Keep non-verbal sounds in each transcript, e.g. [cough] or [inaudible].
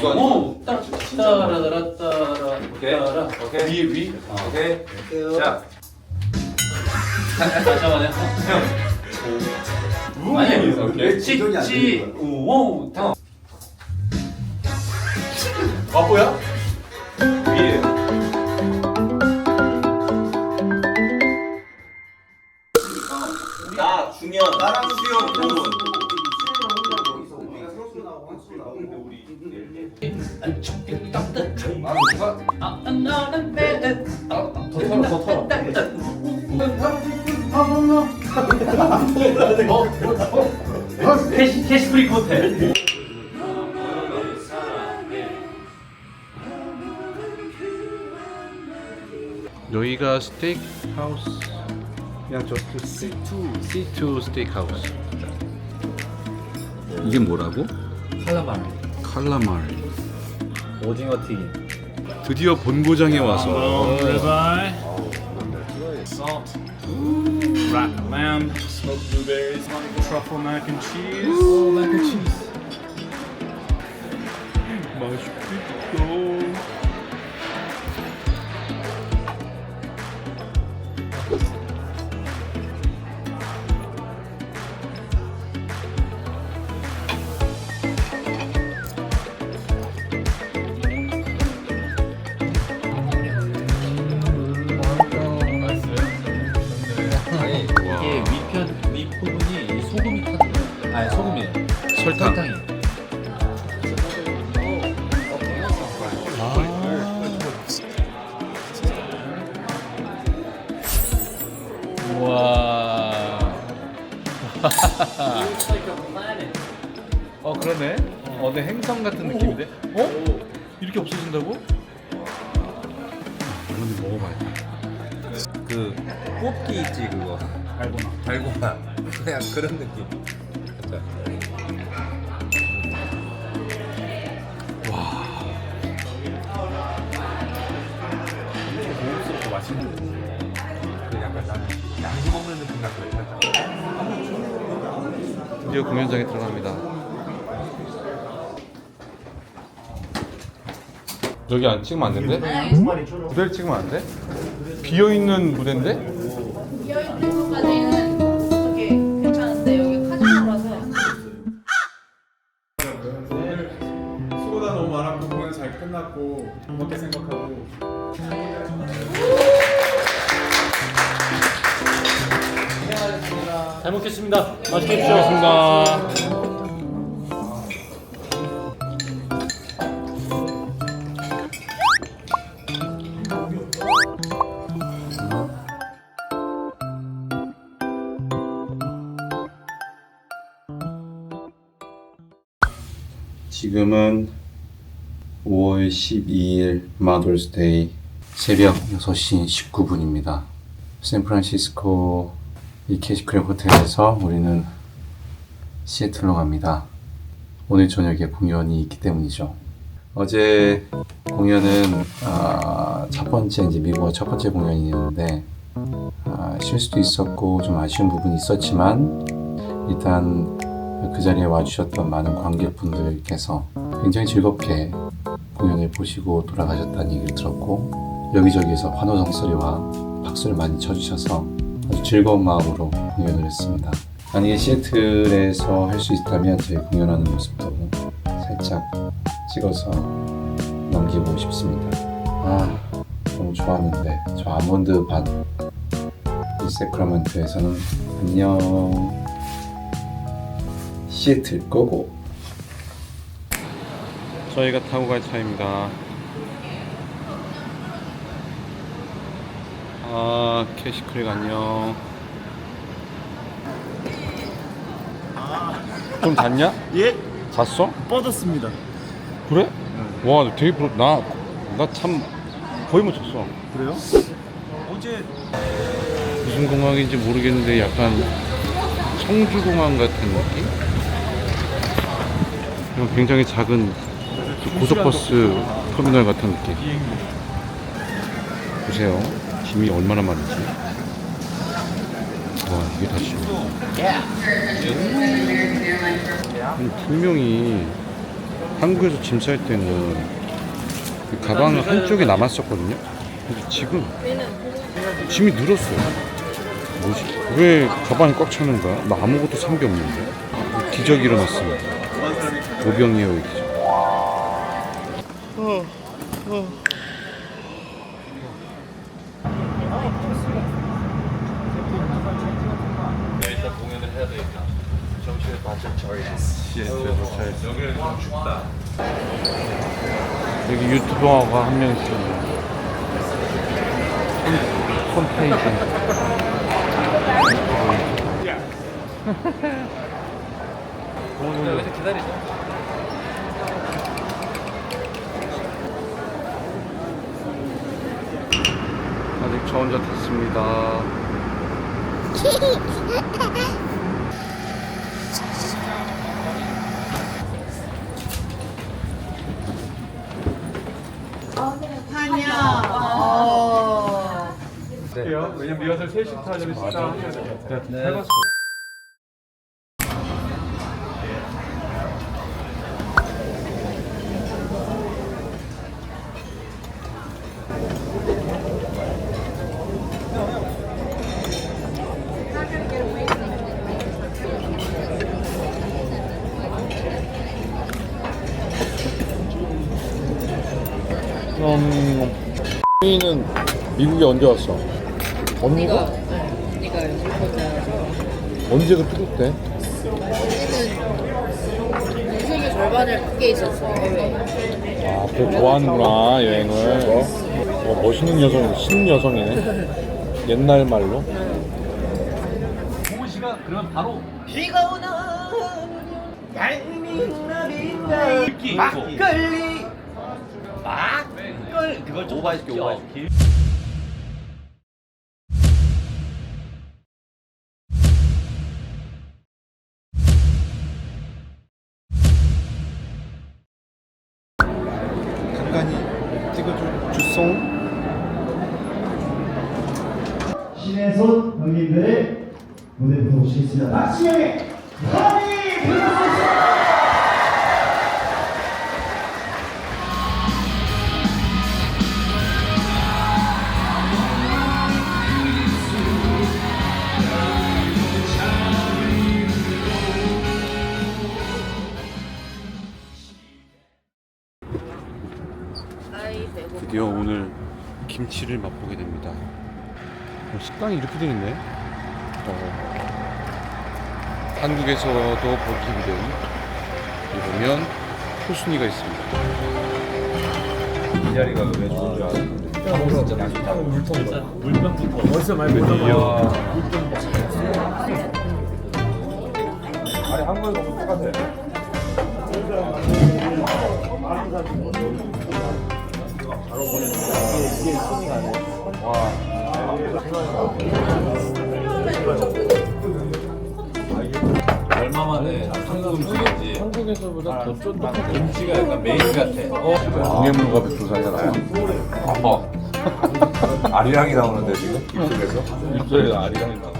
오! 따라 따라 따라 오케이. 따라 오케이. 위에 위? 오케이. 자, 잠깐만요 아니 오케이. 치치 우오 다 바보야? 위에. 나 중현 나랑 수영 동문. 더 털어 더 털어 캐시 캐시 프리 호텔 여기가 스테이크 하우스. 그냥 저스트 C2 C2 스테이크 하우스. 이게 뭐라고? 칼라마리 칼라마리 오징어 튀김 드디어 본고장에 와서 ribeye, salt, rack lamb, smoked blueberries, truffle mac and cheese. Oh, mac and cheese. 맛있겠다. 설탕 설탕이 와. [laughs] 어 그러네. 어느 행성 같은 느낌인데. 어? 이렇게 없어진다고? 이건 먹어봐야 돼 그 뽑기 있지 그거. 달고나. 달고나. [laughs] 그냥 그런 느낌. 맛있는. 그 약간 나는 양주 먹는 느낌 살짝. 드디어 공연장에 들어갑니다 여기 안 찍으면 안 된대? 무대를 찍으면 안 돼? 비어있는 무대인데? 비어있는 것까지는 어떻게 괜찮은데 여기 카지노라서 수고가 너무 많았고 공연 잘 끝났고 행복하게 생각 먹겠습니다. 맛있게 드시겠습니다. 지금은 5월 12일 마더스데이 새벽 6시 19분입니다. 샌프란시스코 이 캐시크랩 호텔에서 우리는 시애틀로 갑니다. 오늘 저녁에 공연이 있기 때문이죠. 어제 공연은 아, 첫 번째 이제 미국어 첫 번째 공연이었는데 아, 실수도 있었고 좀 아쉬운 부분이 있었지만 일단 그 자리에 와주셨던 많은 관객분들께서 굉장히 즐겁게 공연을 보시고 돌아가셨다는 얘기를 들었고 여기저기에서 환호성 소리와 박수를 많이 쳐주셔서 즐거운 마음으로 공연을 했습니다. 만약에 시애틀에서 할 수 있다면 저희 공연하는 모습도 살짝 찍어서 남기고 싶습니다. 아 너무 좋았는데 저 아몬드 밭이 세크라멘트에서는 안녕 시애틀 고고 저희가 타고 갈 차입니다 아 캐시크랙 안녕 좀 잤냐? 예 잤어? 뻗었습니다. 그래? 와 되게 부럽 나나 참 거의 못 잤어 그래요? 어제 무슨 공항인지 모르겠는데 약간 청주공항 같은 느낌? 그냥 굉장히 작은 그 고속버스 터미널 같은 느낌 보세요 짐이 얼마나 많은지 와 이게 다 짐. 아니, 분명히 한국에서 짐 쌀 때는 그 가방 한쪽에 남았었거든요. 근데 지금 짐이 늘었어요. 뭐지? 왜 가방이 꽉 차는 거야? 나 아무것도 산 게 없는데. 기적이 일어났습니다. 오병이어의 기적. 일단 공연을 해야 되겠다. 정신을 바짝 차려야지. 여기는 좀 춥다. 여기 유튜버가 한 명 있습니다. 여기서 기다리자. 아직 저 혼자 탔습니다. [laughs] 왜냐면 리허설 3시부터 하려면 시간 하셔야 돼요. 네. 음, 는 미국에 언제 왔어? 언니가? 언니가 요즘 언제 그 뜨겁대? 인생의 절반을 밖에 있었어요 해외 아, 그 좋아하는구나 여행을. 어, 멋있는 여성, 신 여성이네. [laughs] 옛날 말로. 좋은 시간 그러면 바로 비가 오는 얄미운 날인데 듣기 막걸리 막걸리 그걸 좀 오바해줄게 오바해줄게. 간간히 찍어줘. 주송. 손 형님들의 무대부터 모시겠습니다. 박시영의 허니 불러주세요. 김치를 맛보게 됩니다. 어, 식당이 이렇게 돼 있네. 어. 한국에서도 보기 힘든 여기 보면 호순이가 있습니다. 이 자리가 왜 좋은 줄 아는데. 물병부터. 벌써 많이 뺐다. 아니 한국에서 똑같아. 얼마 만에 한국 음식인지 한국에서보다 더 쫀득한 김치가 약간 메인 같아. 어? 동해물과 백두산이잖아. 어. 아리랑이 나오는데 지금 입속에서. 입술에 아리랑이 나와.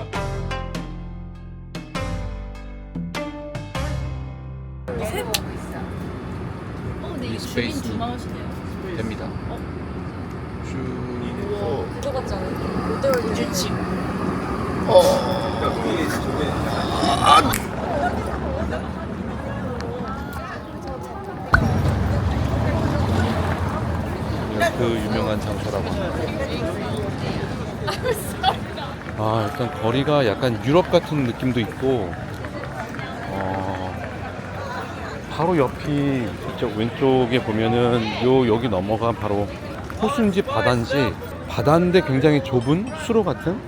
그거 같지 않아요? 롯데월드 주치 그 유명한 장소라고 합니다. 아, 일단 거리가 약간 유럽 같은 느낌도 있고, 어, 바로 옆이 이쪽 왼쪽에 보면은 요 여기 넘어가 바로 호수인지 바다인지 바다인데 굉장히 좁은 수로 같은.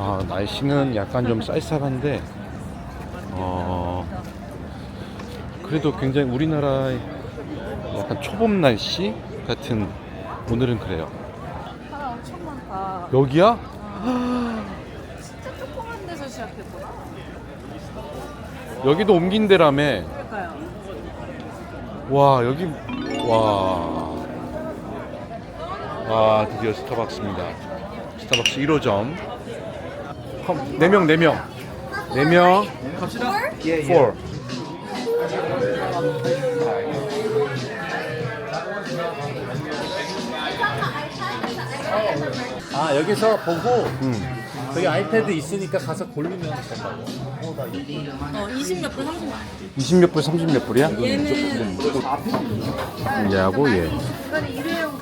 아, 날씨는 약간 좀 쌀쌀한데, 어, 그래도 굉장히 우리나라의 약간 초봄 날씨 같은 오늘은 그래요. 사람 엄청 많다 여기야? 진짜 조그만 데서 시작했구나 여기도 옮긴 데라며. 그러니까요 와 여기 와. 아 드디어 스타벅스입니다 스타벅스 1호점 4명 4명 4명 갑시다 4아 예, 예. 여기서 보고 음. 저기 아이패드 있으니까 가서 고르면 된다고. 어, 20몇 불, 30몇 불. 20몇 불, 30몇 불이야? 얘는 이제 하고 얘. 일회용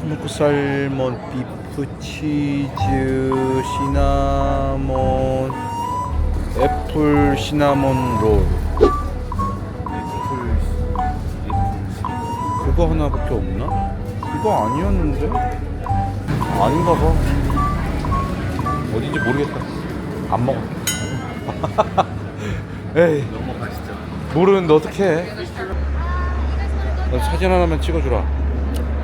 스모크 살몬, 비프 치즈, 시나몬, 애플 시나몬 롤. 그거 하나밖에 없나? 이거 아니었는데? 아닌가 봐. 어딘지 모르겠다. 안 먹어. [laughs] 에이. 맛있죠. 모르는데 어떡해 나 사진 하나만 찍어주라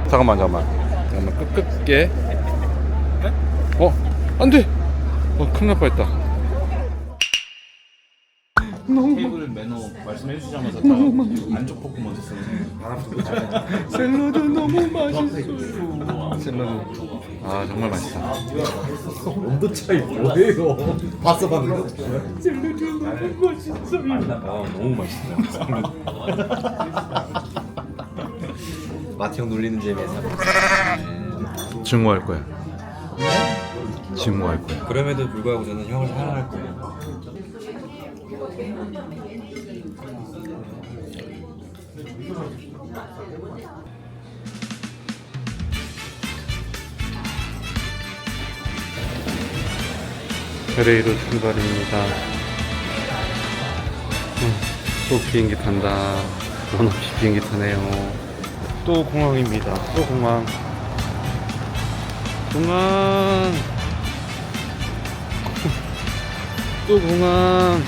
잠깐만 잠깐만 잠깐만 끝 끝게. 어? 안돼! 어 큰일 날 뻔했다. 테이블 매너 말씀해 주시자마자 다 안쪽 포크 먼저 쓰는 샐러드 너무 맛있어 샐러드 아 정말 맛있다. 온도 차이 뭐예요? 봤어 방금? 아 너무 맛있어. 마티 형 놀리는 재미에서. 증오할 거야. 증오할 거야. 그럼에도 불구하고 저는 형을 사랑할 거예요. 페레이로 출발입니다. 음, 또 비행기 탄다. 원 없이 비행기 타네요 또 공항입니다. 또 공항. 공항. [laughs] 또 공항